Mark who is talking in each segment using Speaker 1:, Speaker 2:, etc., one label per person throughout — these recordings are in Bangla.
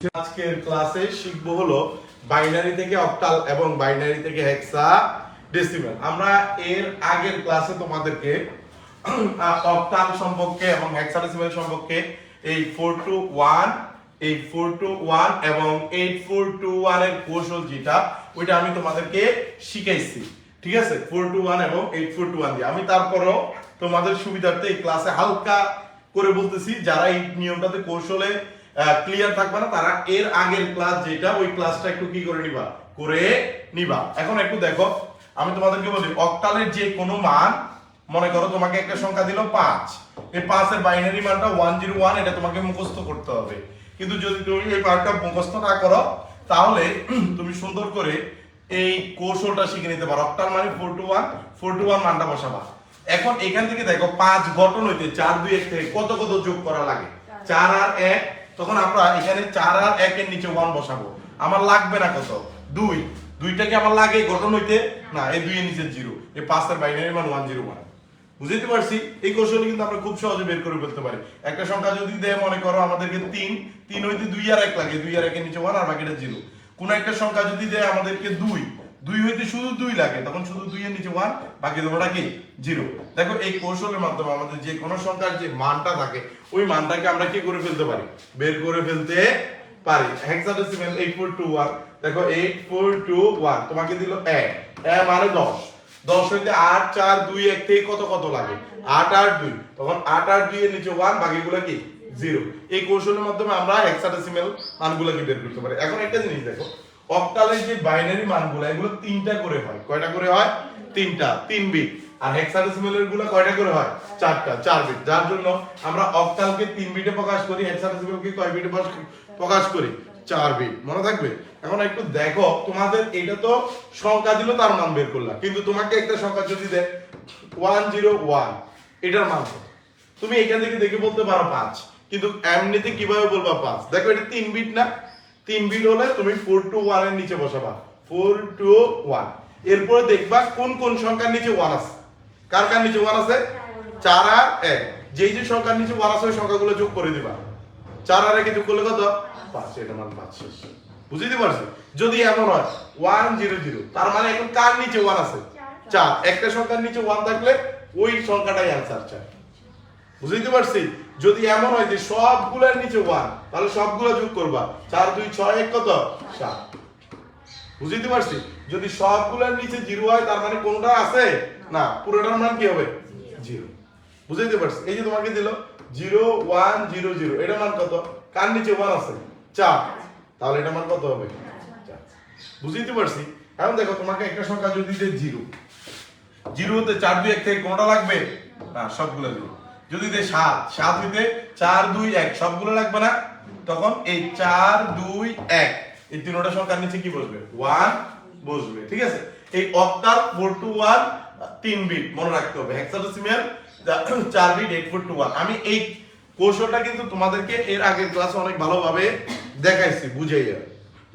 Speaker 1: আজকের ক্লাসে শিখব হলো বাইনারি থেকে অক্টাল এবং বাইনারি থেকে হেক্সা ডেসিমেল আমরা এর আগের ক্লাসে তোমাদেরকে অক্টাল সম্পর্কে এবং হেক্সাডেসিমেল সম্পর্কে এই ফোর টু ওয়ান এই ফোর টু ওয়ান এবং এইট ফোর টু ওয়ানের কৌশল যেটা, ওইটা আমি তোমাদেরকে শিখাইছি। ঠিক আছে? ফোর টু ওয়ান এবং এইট ফোর টু ওয়ান দিয়ে। আমি তারপরও তোমাদের সুবিধার্থে এই ক্লাসে হালকা করে বলতেছি, যারা এই নিয়মটাতে কৌশলে ক্লিয়ার থাকবে না তারা এর আগের ক্লাস যেটা ওই ক্লাসটা একটু কি করে নিবা? করে নিবা। এখন একটু দেখো আমি তোমাদেরকে বলি অক্টালের যে কোনো মান মনে করো তোমাকে একটা সংখ্যা দিল পাঁচ। এই পাঁচের বাইনারি মানটা ওয়ান জিরো ওয়ান এটা তোমাকে মুখস্থ করতে হবে। কিন্তু যদি তুমি এই মানটা মুখস্থ না করো তাহলে তুমি সুন্দর করে এই কৌশলটা শিখে নিতে পারো। অক্টাল মানে four two one four two one মানটা বসাবা। এখন এখান থেকে দেখো পাঁচ গঠন হইতে চার দুই এক থেকে কত কত যোগ করা লাগে? চার আর এক তখন আমরা এখানে চার আর একের নিচে ওয়ান বসাবো। আমার লাগবে না কত? দুই। দুইটাকে আমার লাগে? গঠন হইতে? না, এই দুইয়ের নিচে জিরো এই পাঁচের বাইনারি মান ওয়ান জিরো ওয়ান বুঝতে পারছি? এই কৌশল কিন্তু আমরা খুব সহজে বের করে ফেলতে পারি। একটা সংখ্যা যদি দেয়, মনে করো আমাদেরকে তিন। তিন হইতে দুই আর এক লাগে। দুই আর একের নিচে ওয়ান আর বাকিটা জিরো কোন একটা সংখ্যা যদি দেয়, আমাদেরকে দুই। দুই হইতে শুধু দুই লাগে, তখন শুধু দুই এর নিচে ওয়ান বাকি দুটোটা কি? জিরো দেখো, এই কৌশলের মাধ্যমে আমাদের যে কোনো সংখ্যার যে মানটা থাকে, ওই মানটাকে আমরা কি করে ফেলতে পারি? বের করে ফেলতে পারি। Hexadecimal eight four two one দেখো 8421 তোমাকে দিল এক। এ মানে দশ। দশ হইতে 8 4 2 1 থেকে কত কত লাগে? আট আর দুই। তখন আট আর দুই এর নিচে 1 বাকিগুলো কি? জিরো এই কৌশলের মাধ্যমে আমরা হেক্সাডেসিমাল মানগুলোকে বের করতে পারি। এখন একটা জিনিস দেখো। অক্টালের যে বাইনারি মানগুলো, এগুলো তিনটা করে হয়। কয়টা করে হয়? তিনটা, তিন বিট আর হেক্সাডেসিমালেরগুলো কয়টা করে হয়? চারটা, চার বিট যার জন্য আমরা অক্টালকে তিন বিটে প্রকাশ করি হেক্সাডেসিমালকে কয় বিটে প্রকাশ করি? চার বিট মনে থাকবে? এখন একটু দেখো, তোমাদের এটা তো সংখ্যা দিল, তার মান বের করলাম। কিন্তু তোমাকে একটা সংখ্যা যদি দেয় ওয়ান জিরো ওয়ান এটার মান? তুমি এখান থেকে দেখে বলতে পারো পাঁচ। কিন্তু এমনিতে কীভাবে বলবা পাঁচ? দেখো, এটা তিন বিট না? তিন বিট হলে তুমি ফোর টু ওয়ানের নিচে বসাবা। ফোর টু ওয়ান এরপরে দেখবা কোন কোন সংখ্যার নিচে ওয়ান আছে। কার কার নিচে ওয়ান আছে? চার আর এক। যেই যে সংখ্যার নিচে ওয়ান আছে, ওই সংখ্যাগুলো যোগ করে দিবা। চার আর একে যোগ করলে কত? পাঁচ। এটা মান পাঁচ বুঝতে পারছি? যদি এমন হয় ওয়ান জিরো জিরো তার মানে এখন কার নিচে ওয়ান আছে? চার। একটা সংখ্যার নিচে ওয়ান থাকলে ওই সংখ্যাটাই অ্যান্সার চার বুঝতে পারছি? যদি এমন হয় যে সবগুলোর নিচে ওয়ান তাহলে সবগুলো যোগ করবা। চার, দুই, ছয়, এক কত? সাত। বুঝতে পারছি? যদি সবগুলোর নিচে জিরো হয়, তার মানে কোনটা আছে? না, পুরোটার মান কি হবে? জিরো বুঝতে পারছি? এই যে তোমাকে দিল জিরো ওয়ান জিরো জিরো এটা মান কত? কার নিচে ওয়ান আছে? চার। তাহলে এটা মান কত হবে। বুঝতে পারছি? এখন দেখো, তোমাকে একটা সংখ্যা যদি জিরো জিরো হতে চার, দুই, এক থেকে কোনটা লাগবে? না, সবগুলো জিরো যদি দেয় সাত সাত হইতে চার, দুই, এক, সবগুলো লাগবে না? তখন এই চার, দুই, এক। এই তিনটা সংখ্যার নিচে কি বসবে? ওয়ান বসবে, ঠিক আছে? এই অক্টাল ফোর টু ওয়ান তিন বিট মনে রাখতে হবে। হেক্সাডেসিমাল চার bit eight four two one আমি এই কৌশলটা কিন্তু তোমাদেরকে এর আগের ক্লাসে অনেক ভালোভাবে দেখাইছি, বুঝাইয়া।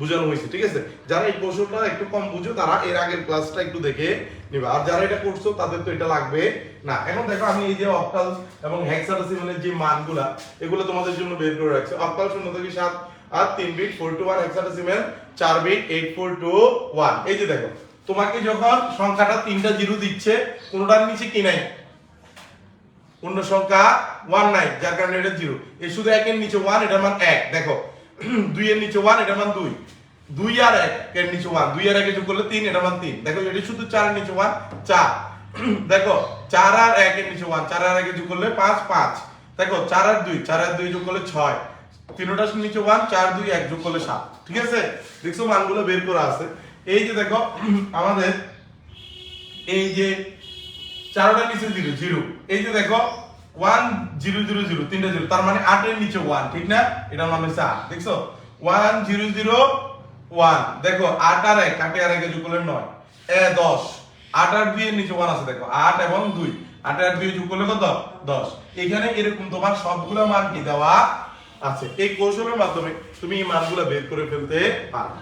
Speaker 1: বুঝানো হয়েছে, ঠিক আছে? যারা এই কৌশলটা একটু কম বুঝো, তারা এর আগের ক্লাসটা একটু দেখে নেবে। আর যারা এটা করছ, তাদের তো এটা লাগবে না। এখন দেখো, আমি এই যে অক্টাল এবং হেক্সাডেসিমালের যে মানগুলা, এগুলো তোমাদের জন্য বের করে রাখছি। অক্টাল শূন্য থেকে সাত, আর তিন bit four two one hexadecimal চার bit eight four two one এই যে দেখো, তোমাকে যখন সংখ্যাটা তিনটা জিরো দিচ্ছে, কোনোটার নিচে কি নাই? অন্য সংখ্যা ওয়ান নাই, যার কারণে এটা জিরো এই শুধু একের নিচে ওয়ান এটার মান এক। দেখো দুই এর নিচে ওয়ান এটা মান দুই। দুই আর এক এর নিচে ওয়ান দুই আর একে যোগ করলে তিন, এটা মান তিন। দেখো, এটা শুধু চারের নিচে ওয়ান চার। দেখো, চার আর এক এর নিচে ওয়ান চার আর একে যোগ করলে পাঁচ পাঁচ। দেখো, চার আর দুই, চার আর দুই যোগ করলে ছয়। তিনটার নিচে ওয়ান চার দুই এক যোগ করলে সাত। ঠিক আছে? দেখছ, মানগুলো বের করা আছে। এই যে দেখো, আমাদের এই যে চারোটার নিচে জিরো জিরো এই যে দেখো ওয়ান জিরো জিরো জিরো তিনটা জিরো তার মানে আটের নিচে ওয়ান ঠিক না? এটার নাম হচ্ছে আট দেখছ? ওয়ান জিরো জিরো ওয়ান দেখো, আট আর এক, আটে আর একে যোগ করলে নয়। এ, দশ। আট আর দুই এর নিচে ওয়ান আছে, দেখো, আট এবং দুই। আট আর দুই যোগ করলে কত? দশ। এখানে এরকম তোমার সবগুলো মান কি দেওয়া আছে। এই কৌশলের মাধ্যমে তুমি এই মানগুলো বের করে ফেলতে পারো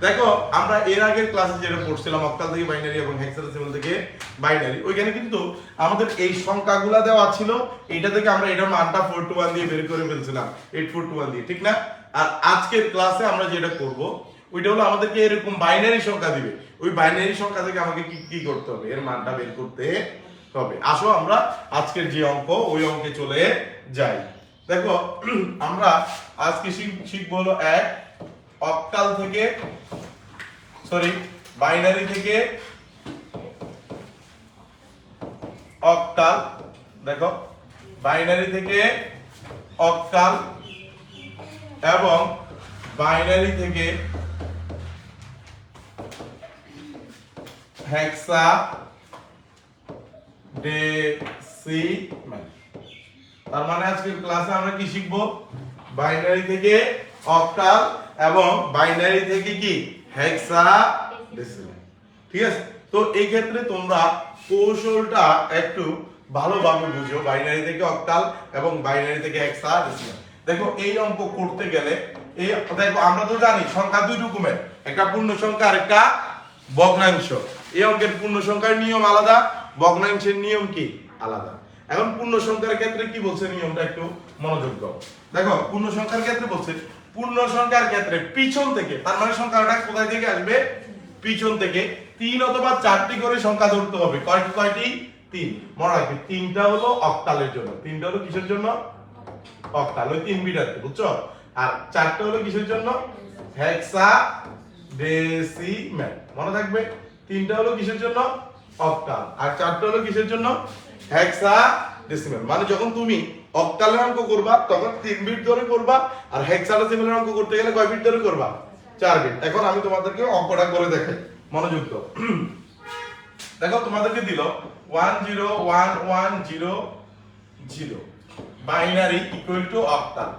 Speaker 1: দেখো, আমরা এর আগের ক্লাসে যেটা পড়ছিলাম, অক্টাল থেকে বাইনারি এবং হেক্সাডেসিমাল থেকে বাইনারি ওইখানে কিন্তু আমাদের এই সংখ্যাগুলো দেওয়া ছিল। এটা থেকে আমরা এটার মানটা 4 টু 1 দিয়ে বের করে ফেলছিলাম 8 4 টু 1 দিয়ে, ঠিক না? আর আজকের ক্লাসে আমরা যেটা করব, ওইটা হলো আমাদেরকে এরকম বাইনারি সংখ্যা দিবে। ওই বাইনারি সংখ্যা থেকে আমাকে কি কি করতে হবে? এর মানটা বের করতে হবে। আসো আমরা আজকের যে অঙ্ক, ওই অঙ্কে চলে যাই। দেখো, আমরা আজকে শিখ- শিখব হলো এক অক্টাল থেকে সরি বাইনারি থেকে অক্টাল দেখো বাইনারি থেকে অক্টাল এবং বাইনারি থেকে হেক্সা ডেসিমাল তার মানে আজকের ক্লাসে আমরা কি শিখব? বাইনারি থেকে অক্টাল এবং বাইনারি থেকে কি? হেক্সা ডেসিমাল ঠিক আছে? তো এই ক্ষেত্রে তোমরা কৌশলটা একটু ভালোভাবে বুঝো বাইনারি থেকে অক্টাল এবং বাইনারি থেকে হেক্সা দেখো, এই অঙ্ক করতে গেলে এই, দেখো, আমরা তো জানি সংখ্যা দুই রকমের। একটা পূর্ণ সংখ্যা আর একটা ভগ্নাংশ। এই অঙ্কের পূর্ণ সংখ্যার নিয়ম আলাদা, ভগ্নাংশের নিয়ম কি? আলাদা। এখন পূর্ণ সংখ্যার ক্ষেত্রে কি বলছে? নিয়মটা একটু মনোযোগ দাও। দেখো, পূর্ণ সংখ্যার ক্ষেত্রে বলছে পূর্ণ সংখ্যার ক্ষেত্রে পিছন থেকে, তার মানে সংখ্যাটা কোথায় থেকে আসবে? পিছন থেকে। তিন অথবা চারটি করে সংখ্যা ধরতে হবে। কয়টি কয়টি? তিন। মনে রাখবে, তিনটা হলো অক্টালের জন্য। তিনটা হলো কিসের জন্য? অক্টাল, ওই তিন বিট আছে বুঝছ? আর চারটা হলো কিসের জন্য? হেক্সা ডেসিমেল মনে থাকবে? তিনটা হলো কিসের জন্য? অক্টাল। আর চারটা হলো কিসের জন্য? হেক্সা ডেসিমেল মানে যখন তুমি অক্টালের অঙ্ক করবা, তখন তিন বিট ধরে করবা, আর হেক্সা ডেসিমেলের অঙ্ক করতে গেলে কয় বিট ধরে করবা? চার বিট এখন আমি তোমাদেরকে অঙ্কটা করে দেখাই, মনোযোগ দাও। দেখো, তোমাদেরকে দিল one zero one one zero zero binary equal to octal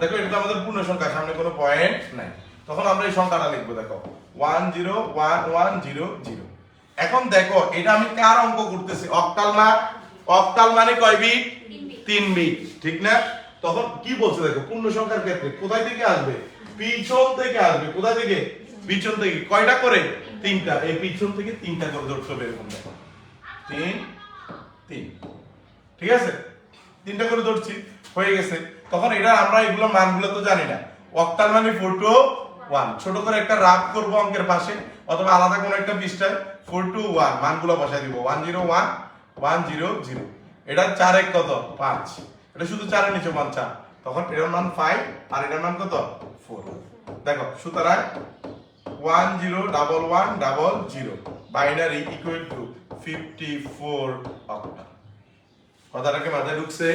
Speaker 1: দেখো, এটা আমাদের পূর্ণ সংখ্যা, সামনে কোনো পয়েন্ট নাই। তখন আমরা এই সংখ্যাটা লিখব, দেখো। One zero one one zero zero এখন দেখো, এটা আমি কার অঙ্ক করতেছি? অক্টাল না? অক্টাল মানে কয় বিট তিন বিট ঠিক না? তখন কি বলছে দেখো, পূর্ণ সংখ্যার ক্ষেত্রে কোথায় থেকে আসবে? পিছন থেকে আসবে, কোথায় থেকে? পিছন থেকে। কয়টা করে? তিনটা। এই পিছন থেকে তিনটা করে ধরতে এরকম দেখো। তিন তিন। ঠিক আছে? তিনটা করে ধরছি, হয়ে গেছে। তখন এটা আমরা এগুলো মানগুলো তো জানি না। অক্টাল মানে ফোর টু ওয়ান ছোট করে একটা রাফ করব অঙ্কের পাশে, অথবা আলাদা কোনো একটা পৃষ্ঠায় ফোর টু ওয়ান মানগুলো বসাই দিব। One zero one one zero zero এটা চার এক কত? পাঁচ। এটা শুধু চারের নিচে মান চার। তখন এটার মান ফাইভ আর এটার মান কত? ফোর দেখো, সুতরাং one zero double one double zero binary equal to fifty four octal কথাটাকে মাথায় ঢুকছে?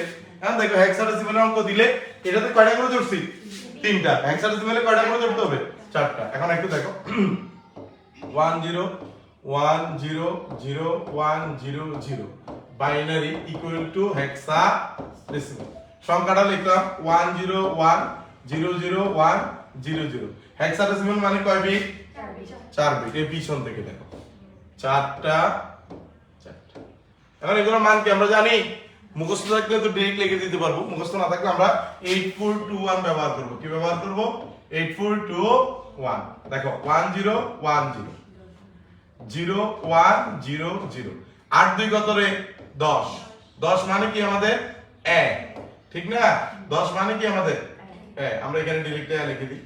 Speaker 1: এখন দেখো হেক্সাডেসিমালের অঙ্ক দিলে এটাতে কয়টা করে ধরছি? তিনটা। হেক্সাডেসিমালে কয়টা করে ধরতে হবে? চারটা। এখন একটু দেখো। One zero one zero zero one zero zero binary equal to hexadecimal সংখ্যাটা লিখলাম one zero one zero zero one zero zero hexadecimal মানে কয় বিট চার বিট এই পিছন থেকে দেখো। চারটা চারটা। এখন এগুলোর মান কি আমরা জানি? মুখস্থ থাকলে তো ডিরেক্ট লিখে দিতে পারব। মুখস্থ না থাকলে আমরা এইট ফোর টু ওয়ান ব্যবহার করব। কি ব্যবহার করব? এইট ফোর টু ওয়ান দেখো one zero one zero zero one zero zero আট দুই কত রে? দশ। দশ মানে কি আমাদের? এক ঠিক না? দশ মানে কি আমাদের? এক আমরা এখানে ডিরেক্ট লিখে দিই।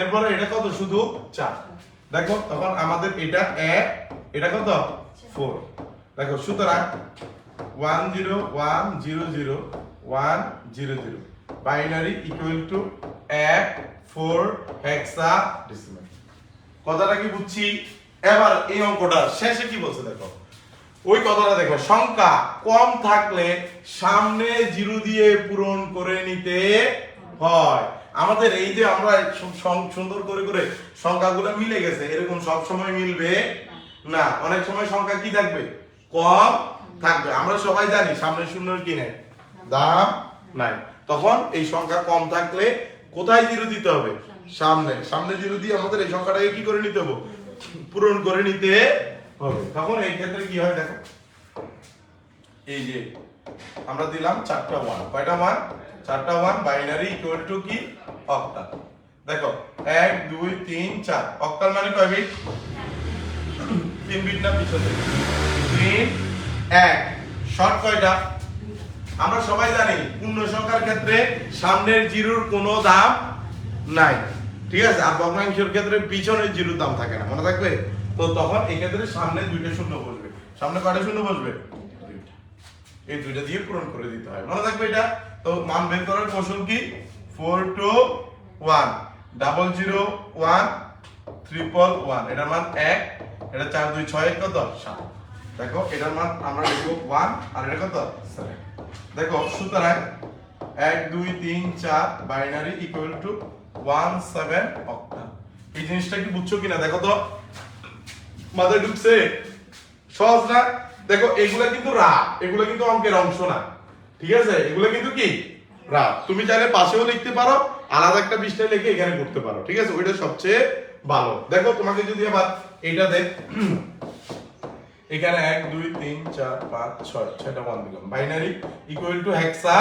Speaker 1: এরপরে এটা কত? শুধু চার। দেখো, তখন আমাদের এটা এক এটা কত? ফোর। দেখো, সুতরাং one zero one zero zero one zero zero binary equal to এক ফোর হেক্সা ডেসিমাল কথাটা কি বুঝছি? এবার এই অঙ্কটা শেষে কি বলছে দেখো? ওই কথাটা দেখো, সংখ্যা কম থাকলে সামনে জিরো দিয়ে পূরণ করে নিতে হয়। আমাদের এই যে আমরা সুন্দর করে করে সংখ্যাগুলো মিলে গেছে, এরকম সব সময় মিলবে না। অনেক সময় সংখ্যা কি থাকবে? কম থাকবে। আমরা সবাই জানি সামনে শূন্যর কি নেই, দাম নাই। তখন এই সংখ্যা কম থাকলে কোথায় জিরো দিতে হবে? সামনে। সামনে জিরো দিয়ে আমাদের এই সংখ্যাটাকে কি করে নিতে হবে? পূরণ করে নিতে হবে। তখন এই ক্ষেত্রে কি হয় দেখো? এই যে আমরা দিলাম চারটা ওয়ান কয়টা ওয়ান চারটা ওয়ান বাইনারি ইকুয়াল টু কি? অক্টাল দেখো, এক, দুই, তিন, চার। অক্টাল মানে কয় বিট তিন বিট না পিছনে তিন, এক। শর্ট কয়টা? আমরা সবাই জানি, পূর্ণ সংখ্যার ক্ষেত্রে সামনের জিরোর কোনো দাম নাই। ঠিক আছে? আর ভগ্নাংশের ক্ষেত্রে পিছনে জিরোর দাম থাকে না। মনে থাকবে? তো তখন এই ক্ষেত্রে সামনে দুইটা শূন্য বসবে। সামনে কয়টা শূন্য বসবে? এই দুইটা দিয়ে পূরণ করে দিতে হয়। মনে থাকবে এটা? তো মান বের করার কৌশল কি? Four two one double zero one triple one এটার মান এক, এটা চার, দুই, ছয়, এক কত? সাত। দেখো, এটার মান আমরা লিখব ওয়ান আর এটা কত? সেভেন দেখো, সুতরাং এক, দুই, তিন, চার binary equal to one seven octal এই জিনিসটা কি বুঝছ কিনা? দেখো তো। মাথায় ঢুকছে। সহজ না? দেখো, এগুলা কিন্তু রা। এগুলা কিন্তু অঙ্কের অংশ না। ঠিক আছে? এগুলা কিন্তু কি? রা। তুমি চাইলে পাশেও লিখতে পারো, আলাদা একটা পৃষ্ঠায় লিখে এখানে করতে পারো। ঠিক আছে? ওইটা সবচেয়ে ভালো। দেখো, তোমাকে যদি আবার এটা দেখ। এখানে এক, দুই, তিন, চার, পাঁচ, ছয়, ছয়টা মান দিলাম binary equal to hexa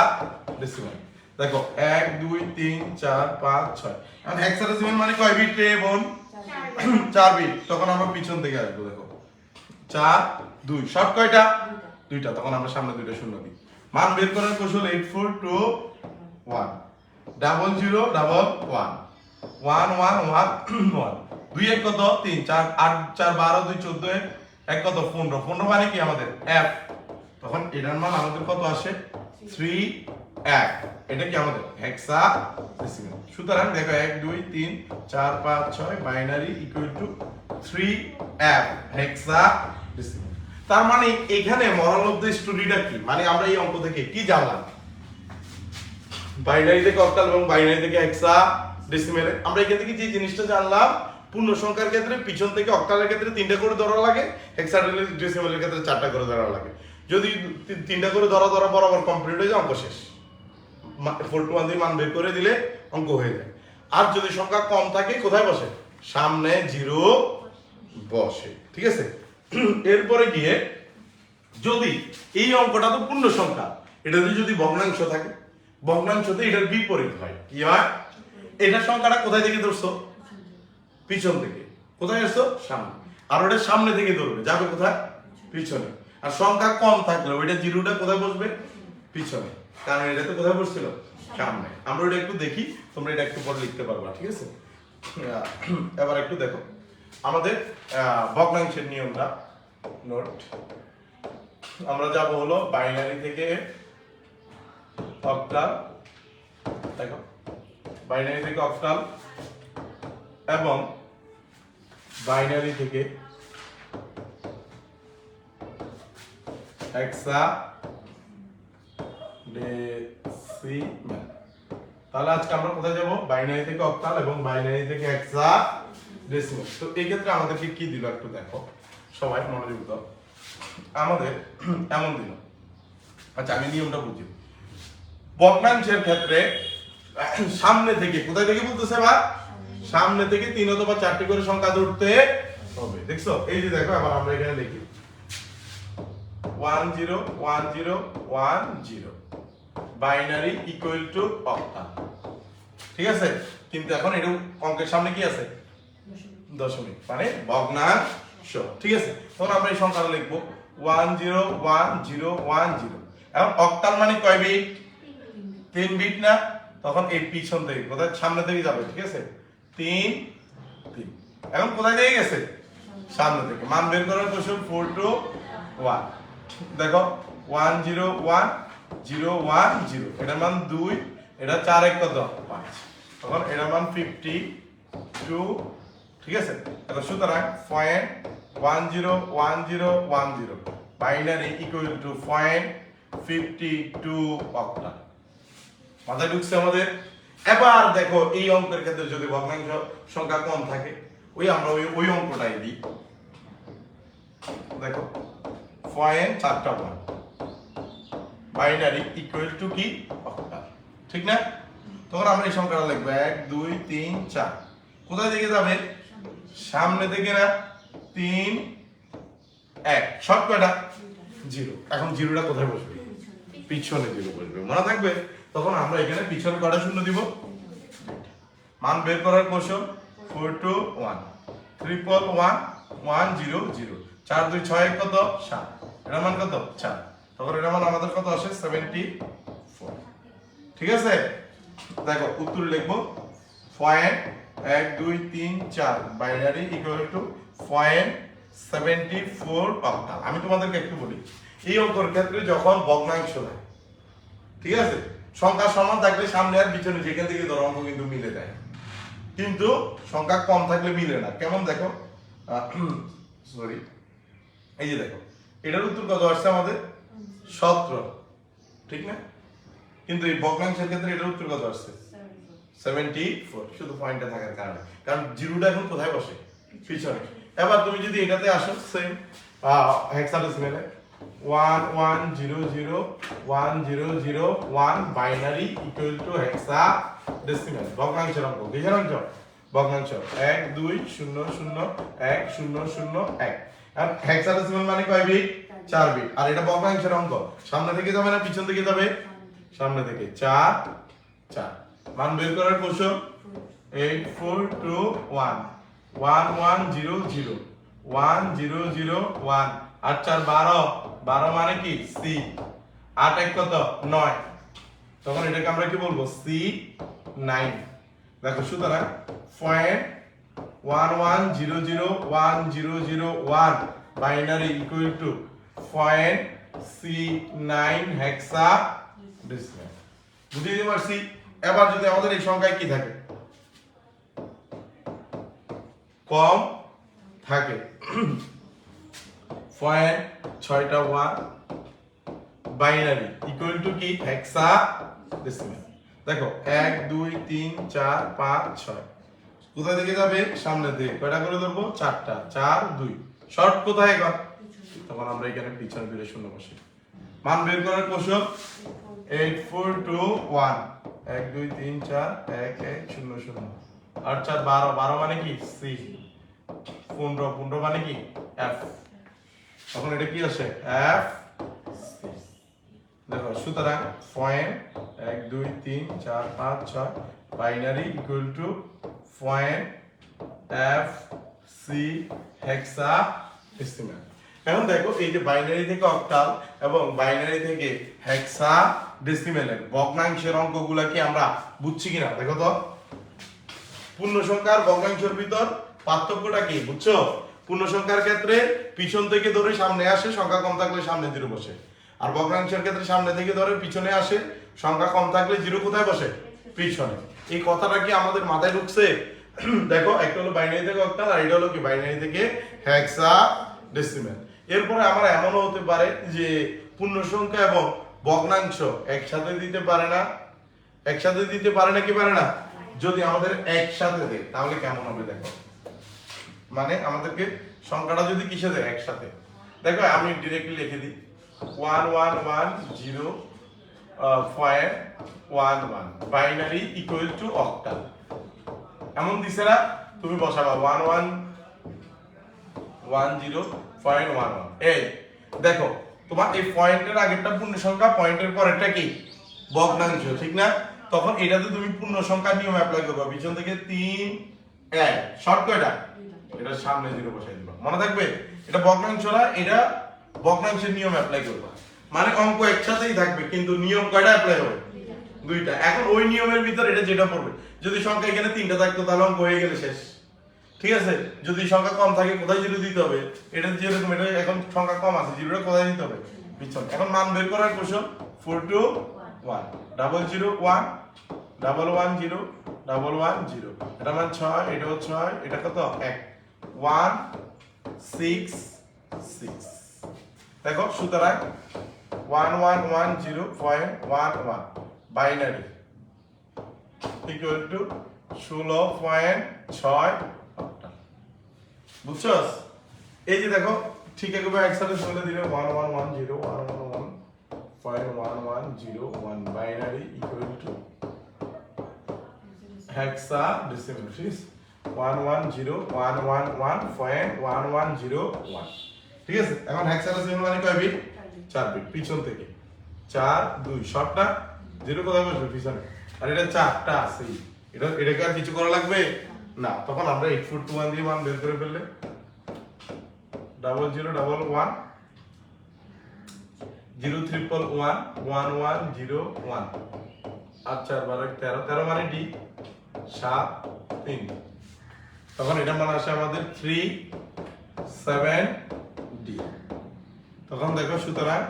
Speaker 1: decimal দেখো, এক, দুই, তিন, চার, পাঁচ, ছয়। এখন হেক্সা ডেসিমাল মানে কয় বিট রে, বোন? চার বিট, তখন আমরা পিছন থেকে আসব, দেখো। চার, দুই, সব কয়টা? দুইটা। তখন আমরা সামনে দুইটা শূন্য দিই। মান বের করার কৌশল eight four two one double zero double one one one one one দুই এক কত? তিন, চার, আট, চার, বারো, দুই, চোদ্দ, এক। এক কত? পনেরো। পনেরো মানে কি? আমাদের এফ তখন এটার মান আমাদের কত আসে? থ্রি এক। এটা কি আমাদের? হেক্সা সুতরাং দেখো এক, দুই, তিন, চার, পাঁচ, ছয় binary equal to three F hexa তার মানে এখানে মরাল অফ দ্য স্টোরিটা কি? মানে আমরা এই অঙ্ক থেকে কি জানলাম? বাইনারি থেকে অক্টাল এবং বাইনারি থেকে হেক্সা ডেসিমেলে আমরা এখান থেকে যে জিনিসটা জানলাম পূর্ণ সংখ্যার ক্ষেত্রে পিছন থেকে অক্টালের ক্ষেত্রে তিনটা করে ধরা লাগে হেক্সা ডেসিমেলের ক্ষেত্রে চারটা করে ধরা লাগে। যদি তিনটা করে ধরা ধরা বরাবর কমপ্লিট হয়ে যায়, অঙ্ক শেষ। ফোর টু ওয়ান দিয়ে মান বের করে দিলে অঙ্ক হয়ে যায়। আর যদি সংখ্যা কম থাকে, কোথায় বসে? সামনে জিরো বসে, ঠিক আছে? এরপরে গিয়ে যদি এই অঙ্কটা তো পূর্ণ সংখ্যা এটাতে যদি ভগ্নাংশ থাকে, ভগ্নাংশতে এটার বিপরীত হয়, কি হয়? এটার সংখ্যাটা কোথায় থেকে ধরছো? পিছন থেকে। কোথায় আসছো? সামনে। আর ওটা সামনে থেকে ধরবে, যাবে কোথায়? পিছনে। আর সংখ্যা কম থাকলে ওইটা জিরোটা কোথায় বসবে? পিছনে। কারণ এটা তো কোথায় বসছিল সামনে। আমরা ওটা একটু দেখি তোমরা এটা একটু পরে লিখতে পারবা ঠিক আছে? এবার একটু দেখো। আমাদের ভগ্নাংশের নিয়মটা। নোট আমরা যাব হলো বাইনারি থেকে অক্টাল দেখো। বাইনারি থেকে অক্টাল এবং বাইনারি থেকে হেক্সা তাহলে আজকে আমরা কোথায় যাব? বাইনারি থেকে অক্টাল এবং বাইনারি থেকে হেক্সা ডেসিমেল তো এই ক্ষেত্রে আমাদেরকে কি দিল একটু দেখো। সবাই মনোযোগ দাও। আমাদের এমন দিল। আচ্ছা আমি নিয়মটা বুঝি। ভগ্নাংশের ক্ষেত্রে, সামনে থেকে, কোথায় থেকে বলতেছে বা সামনে থেকে তিন অথবা চারটি করে সংখ্যা ধরতে হবে। দেখছ? এই যে দেখো আবার আমরা এখানে লিখি। One zero one zero one zero binary equal to octal ঠিক আছে? কিন্তু এখন এটা অঙ্কের সামনে কি আছে? দশমিক। মানে ভগ্নাংশ। ঠিক আছে? তখন আমরা এই সংখ্যাটা লিখব। One zero one zero one zero. এখন অক্টাল মানে কয় বিট? তিন বিট না? তখন এই পিছন থেকে, কোথায়? সামনে থেকে যাবে, ঠিক আছে? তিন তিন। এখন কোথায় থেকে গেছে? সামনে থেকে। মান বের করার কৌশল ফোর টু ওয়ান দেখো one zero one zero one zero. এটার মান দুই, এটা চার এক কত? পাঁচ। তখন এটার মান ফিফটি টু ঠিক আছে? দেখো সুতরাং point one zero one zero one zero binary equal to point fifty two octal মাথায় ঢুকছে আমাদের? এবার দেখো এই অঙ্কের ক্ষেত্রে যদি ভগ্নাংশ সংখ্যা কম থাকে, ওই আমরা ওই ওই অঙ্কটাই দিই। দেখো পয়েন্ট চারটা পয়েন্ট বাইনারি ইকুয়াল টু কি অক্টাল ঠিক না? তখন আমরা এই সংখ্যাটা লিখব। এক, দুই, তিন, চার। কোথায় থেকে যাবে? সামনে থেকে না? তিন, এক। সব কয়টা জিরো। এখন জিরোটা কোথায় বসবে? পিছনে জিরো বসবে। মনে থাকবে? তখন আমরা এখানে পিছনে কটা শূন্য দিব? মান বের করার কৌশল four two one triple one one zero zero চার, দুই, ছয় কত? সাত। এটার মান কত? চার। এটার মান আমাদের কত আসে? সেভেন্টি ফোর ঠিক আছে? দেখো, উত্তর লিখব পয়েন্ট এক, দুই, তিন, চার। Binary equal to point seventy four octal আমি তোমাদেরকে একটু বলি, এই অঙ্কর ক্ষেত্রে যখন ভগ্নাংশ দেয় ঠিক আছে? সংখ্যা সমান থাকলে সামনে আর পিছনে, যেখান থেকে ধরো অঙ্ক কিন্তু মিলে যায়। কিন্তু সংখ্যা কম থাকলে মিলে না। কেমন দেখো? সরি এই যে দেখো, এটার উত্তর কত আসছে আমাদের? সতেরো। ঠিক না? কিন্তু এই ভগ্নাংশের ক্ষেত্রে এটার উত্তর কত আসছে? সেভেন্টি ফোর শুধু পয়েন্টে থাকার কারণে। কারণ জিরোটা এখন কোথায় বসে? পিছনে। এবার তুমি যদি এটাতে আসো same হেক্সাডেসিমেলে one one zero zero one zero zero one binary equal to hexadecimal ভগ্নাংশের অঙ্ক। কিসের অঙ্ক? ভগ্নাংশ। এক, দুই, শূন্য শূন্য, এক, শূন্য শূন্য, এক। আর হেক্সাডেসিমেল মানে কয় বিট? চার বিট। আর এটা ভগ্নাংশের অঙ্ক। সামনে থেকে যাবে না, পিছন থেকে যাবে? সামনে থেকে। চার চার। মান বের করার কৌশল eight four two one one one zero zero one zero zero one আট চার, বারো। বারো মানে কি? সি আট, এক কত? নয়। তখন এটাকে আমরা কি বলব? সি নাইন দেখো, সুতরাং point one one zero zero one zero zero one binary equal to point C nine hexadecimal বুঝে দিতে পারছি? এবার যদি আমাদের এই সংখ্যায় কি থাকে? কম থাকে। পয়েন্ট ছয়টা ওয়ান বাইনারি ইকুয়াল টু কি? হেক্সা ডেসিমেল দেখো, এক, দুই, তিন, চার, পাঁচ, ছয়। কোথায় থেকে যাবে? সামনে দিকে কয়টা করে ধরবো? চারটা। চার, দুই। শর্ট কোথায় এখন তখন আমরা এখানে পিছনে ফিরে শূন্য বসে। মান বের করার কৌশল এইট ফোর টু ওয়ান এক, দুই, তিন, চার, এক এক, শূন্য শূন্য। আর চার, বারো। বারো মানে কি? সি পনেরো। পনেরো মানে কি? এফ তখন এটা কি আসে? এফ দেখো, সুতরাং পয়েন্ট এক, দুই, তিন, চার, পাঁচ, ছয়। Binary equal to point F C hexadecimal এখন দেখো এই যে বাইনারি থেকে অক্টাল এবং বাইনারি থেকে হেক্সা ডেসিমেলের ভগ্নাংশের অঙ্কগুলা কি আমরা বুঝছি কিনা? দেখো তো। পূর্ণ সংখ্যার ভগ্নাংশের ভিতর পার্থক্যটা কি, বুঝছ? পূর্ণ সংখ্যার ক্ষেত্রে পিছন থেকে ধরে সামনে আসে, সংখ্যা কম থাকলে সামনে জিরো বসে। আর ভগ্নাংশের ক্ষেত্রে সামনে থেকে ধরে পিছনে আসে, সংখ্যা কম থাকলে জিরো কোথায় বসে? পিছনে। এই কথাটা কি আমাদের মাথায় ঢুকছে? দেখো, একটা হলো বাইনারি থেকে অক্টাল আর এটা হলো কি? বাইনারি থেকে হেক্সা ডেসিমেল এরপরে আমার এমনও হতে পারে যে পূর্ণ সংখ্যা এবং ভগ্নাংশ একসাথে দিতে পারে না। একসাথে দিতে পারে না কি পারে না? যদি আমাদের একসাথে দেয়, তাহলে কেমন হবে দেখো? মানে আমাদেরকে সংখ্যাটা যদি কিসে দেয়? একসাথে। দেখো, আমি ডিরেক্টলি লিখে দিই। One one one zero point one one binary equal to octal এমন দিছে না? তুমি বসাবা। ওয়ান ওয়ান দেখো, তোমার এই পয়েন্টের আগেরটা পূর্ণ সংখ্যা পয়েন্টের পরেরটা কি? ভগ্নাংশ ঠিক না? তখন এটাতে তুমি পূর্ণ সংখ্যা নিয়ম অ্যাপ্লাই পিছন থেকে তিন, এক কয়টা? এটা সামনে জিরো বসাই দিবা। মনে থাকবে? এটা ভগ্নাংশ না, এটা ভগ্নাংশের নিয়ম অ্যাপ্লাই করবা। মানে অঙ্ক একসাথেই থাকবে, কিন্তু নিয়ম কয়টা অ্যাপ্লাই হবে? দুইটা। এখন ওই নিয়মের ভিতর এটা যেটা পড়বে। যদি সংখ্যা এখানে তিনটা থাকতো, তাহলে অঙ্ক হয়ে গেলে শেষ। ঠিক আছে, যদি সংখ্যা কম থাকে, কোথায় জিরো দিতে হবে? এটা যেরকম এটা এখন সংখ্যা কম আছে, জিরোটা কোথায় দিতে হবে? পিছন। এখন মান বের করার কৌশল four two one double zero one double one zero double one zero এটা মান ছয় এটাও ছয়, এটা কত? এক। ওয়ান সিক্স সিক্স দেখো, সুতরাং one one one zero point one one binary equal to ষোলো পয়েন্ট ছয় বুঝছস? এই যে দেখো ঠিক একবার একসাথে চলে দিলে one one one zero one one one point one one zero one binary equal to hexadecimal ঠিক আছে one one zero one one one point one one zero one ঠিক আছে? এখন হেক্সা ডেসিমেল মানে কয় বিট চার বিট পিছন থেকে। চার দুই শর্টটা জিরো কোথায় বসবে? পিছনে। আর এটা চারটা আছে। এটা এটাকে আর কিছু করা লাগবে? না, তখন আমরা এইট ফুট টু ওয়ান দিয়ে মান বের করে ফেললে। Double zero double one zero triple one one one zero one আর চার বারো তেরো তেরো মানে ডি সাত, তিন। তখন এটা মানে আসে আমাদের থ্রি সেভেন ডি তখন দেখো সুতরাং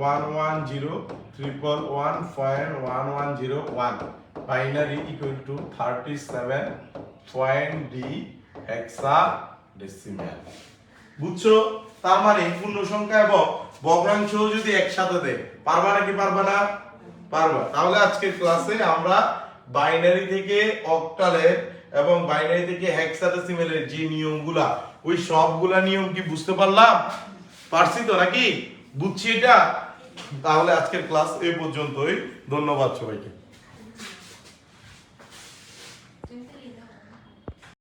Speaker 1: one one zero triple one point one one zero one binary equal to thirty seven point D বুঝছ? তার মানে পূর্ণ সংখ্যা এবং ভগ্নাংশ যদি একসাথে দেয়, পারবা নাকি পারবা না? পারবা। তাহলে আজকের ক্লাসে আমরা বাইনারি থেকে অক্টালের এবং বাইনারি থেকে হেক্সাডেসিমেলের যে নিয়মগুলা, ওই সবগুলা নিয়ম কি বুঝতে পারলাম? পারছি তো নাকি? বুঝছি এটা? তাহলে আজকের ক্লাস এই পর্যন্তই। ধন্যবাদ সবাইকে।